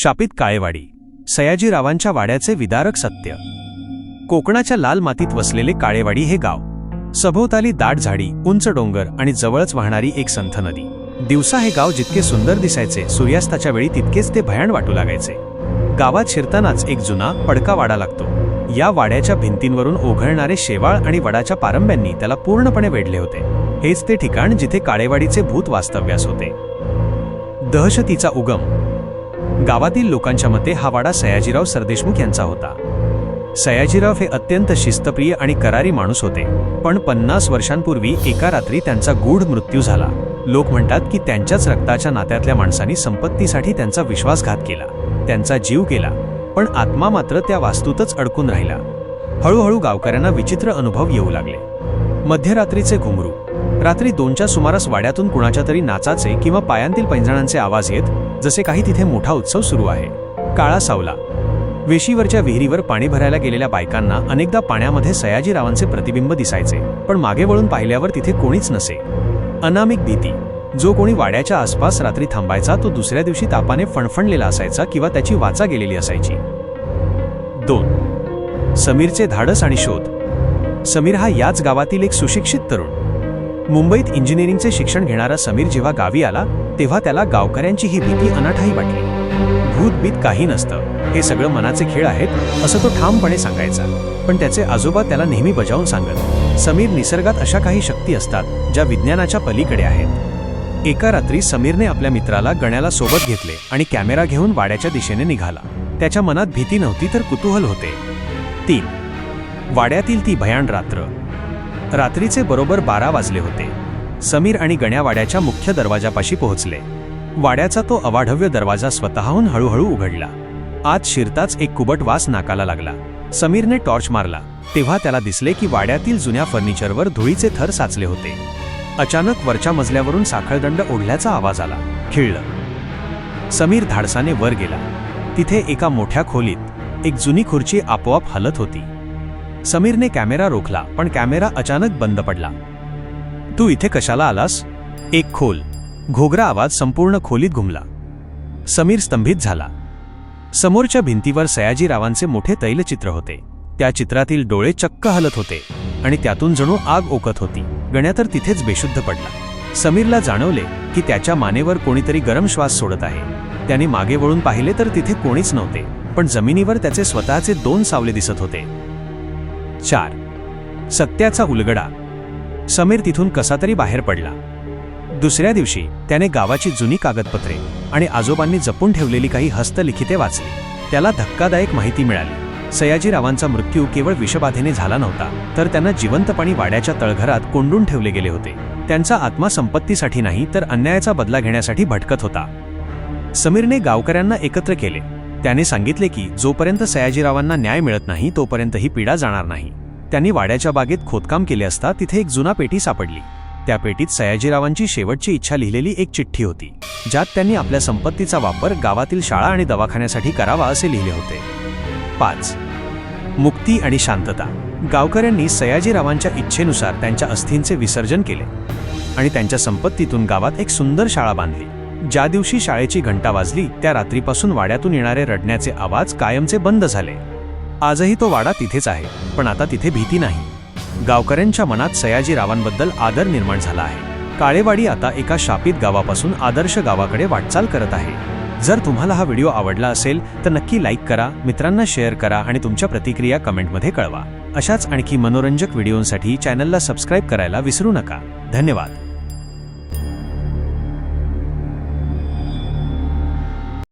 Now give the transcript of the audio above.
शापित काळेवाडी सयाजीरावांच्या वाड्याचे विदारक सत्य. कोकणाच्या लाल मातीत वसलेले काळेवाडी हे गाव. सभोवताली दाट झाडी उंच डोंगर आणि जवळच वाहणारी एक संथ नदी. दिवसा हे गाव जितके सुंदर दिसायचे सूर्यास्ताच्या वेळी तितकेच ते भयाण वाटू लागायचे. गावात शिरतानाच एक जुना पडका वाडा लागतो. या वाड्याच्या भिंतींवरून ओघळणारे शेवाळ आणि वडाच्या पारंब्यांनी त्याला पूर्णपणे वेढले होते. हेच ते ठिकाण जिथे काळेवाडीचे भूत वास्तव्यास होते. दहशतीचा उगम गावातील लोकांच्या मते हा वाडा सयाजीराव सरदेशमुख यांचा होता. सयाजीराव हे अत्यंत शिस्तप्रिय आणि करारी माणूस होते. पण पन्नास वर्षांपूर्वी एका रात्री त्यांचा गूढ मृत्यू झाला. लोक म्हणतात की त्यांच्याच रक्ताच्या नात्यातल्या माणसांनी संपत्तीसाठी त्यांचा विश्वासघात केला. त्यांचा जीव गेला. पण आत्मा मात्र त्या वास्तूतच अडकून राहिला. हळूहळू गावकऱ्यांना विचित्र अनुभव येऊ लागले. मध्यरात्रीचे घुंगरू. रात्री दोनच्या सुमारास वाड्यातून कुणाच्या तरी नाचाचे किंवा पायांतील पैंजणांचे आवाज येत जसे काही तिथे मोठा उत्सव सुरू आहे. काळा सावला. वेशीवरच्या विहिरीवर पाणी भरायला गेलेल्या बायकांना अनेकदा पाण्यामध्ये सयाजीरावांचे प्रतिबिंब दिसायचे पण मागे वळून पाहिल्यावर तिथे कोणीच नसे. अनामिक भीती. जो कोणी वाड्याच्या आसपास रात्री थांबायचा तो दुसऱ्या दिवशी तापाने फणफणलेला असायचा किंवा त्याची वाचा गेलेली असायची. दोन. समीरचे धाडस आणि शोध. समीर हा याच गावातील एक सुशिक्षित तरुण. मुंबईत इंजिनिअरिंगचे शिक्षण घेणारा समीर जेव्हा गावी आला तेव्हा त्याला गावकऱ्यांची ही भीती अनाठाई वाटली. भूतबीत काही नसतं. हे सगळं मनाचे खेळ आहेत असं तो ठामपणे सांगायचा. पण त्याचे आजोबा त्याला नेहमी बजावून सांगत समीर निसर्गात अशा काही शक्ती असतात ज्या विज्ञानाच्या पलीकडे आहेत. एका रात्री समीरने आपल्या मित्राला गण्याला सोबत घेतले आणि कॅमेरा घेऊन वाड्याच्या दिशेने निघाला. त्याच्या मनात भीती नव्हती तर कुतूहल होते. तीन. वाड्यातील ती भयाण रात्र. रात्रीचे बरोबर बारा वाजले होते. समीर आणि गण्यावाड्याच्या मुख्य दरवाजापाशी पोहोचले. वाड्याचा तो अवाढव्य दरवाजा स्वतःहून हळूहळू उघडला. आत शिरताच एक कुबट वास नाकाला लागला. समीरने टॉर्च मारला. तेव्हा त्याला दिसले की वाड्यातील जुन्या फर्निचरवर धुळीचे थर साचले होते. अचानक वरच्या मजल्यावरून साखळदंड ओढल्याचा आवाज आला. खिळलं. समीर धाडसाने वर गेला. तिथे एका मोठ्या खोलीत एक जुनी खुर्ची आपोआप हलत होती. समीरने कॅमेरा रोखला पण कॅमेरा अचानक बंद पडला. तू इथे कशाला आलास? एक खोल. घोगरा आवाज संपूर्ण खोलीत घुमला. समीर स्तंभित झाला. समोरच्या भिंतीवर सयाजीरावांचे मोठे तैलचित्र होते. त्या चित्रातील डोळे चक्क हलत होते आणि त्यातून जणू आग ओकत होती. गण्या तर तिथेच बेशुद्ध पडला. समीरला जाणवले की त्याच्या मानेवर कोणीतरी गरम श्वास सोडत आहे. त्याने मागे वळून पाहिले तर तिथे कोणीच नव्हते पण जमिनीवर त्याचे स्वतःचे दोन सावले दिसत होते. चार. सत्याचा उलगडा. समीर तिथून कसा तरी बाहेर पडला. दुसऱ्या दिवशी त्याने गावाची जुनी कागदपत्रे आणि आजोबांनी जपून ठेवलेली काही हस्तलिखिते वाचली. त्याला धक्कादायक माहिती मिळाली. सयाजीरावांचा मृत्यू केवळ विषबाधेने झाला नव्हता तर त्यांना जिवंतपणी वाड्याच्या तळघरात कोंडून ठेवले गेले होते. त्यांचा आत्मा संपत्तीसाठी नाही तर अन्यायाचा बदला घेण्यासाठी भटकत होता. समीरने गावकऱ्यांना एकत्र केले. त्याने सांगितले की जोपर्यंत सयाजीरावांना न्याय मिळत नाही तोपर्यंत ही पीडा जाणार नाही. त्यांनी वाड्याच्या बागेत खोदकाम केले असता तिथे एक जुना पेटी सापडली. त्या पेटीत सयाजीरावांची शेवटची इच्छा लिहिलेली एक चिठ्ठी होती ज्यात त्यांनी आपल्या संपत्तीचा वापर गावातील शाळा आणि दवाखान्यासाठी करावा असे लिहिले होते. पाच. मुक्ती आणि शांतता. गावकऱ्यांनी सयाजीरावांच्या इच्छेनुसार त्यांच्या अस्थींचे विसर्जन केले आणि त्यांच्या संपत्तीतून गावात एक सुंदर शाळा बांधली. ज्या दिवशी शाळेची घंटा वाजली त्या रात्रीपासून वाड्यातून येणारे रडण्याचे आवाज कायमचे बंद झाले. आजही तो वाडा तिथेच आहे पण आता तिथे भीती नाही. गावकऱ्यांच्या मनात सयाजीरावांबद्दल आदर निर्माण झाला आहे. काळेवाडी आता एका शापित गावापासून आदर्श गावाकडे वाटचाल करत आहे. जर तुम्हाला हा व्हिडिओ आवडला असेल तर नक्की लाईक करा मित्रांना शेअर करा आणि तुमच्या प्रतिक्रिया कमेंटमध्ये कळवा. अशाच आणखी मनोरंजक व्हिडिओंसाठी चॅनलला सबस्क्राईब करायला विसरू नका. धन्यवाद.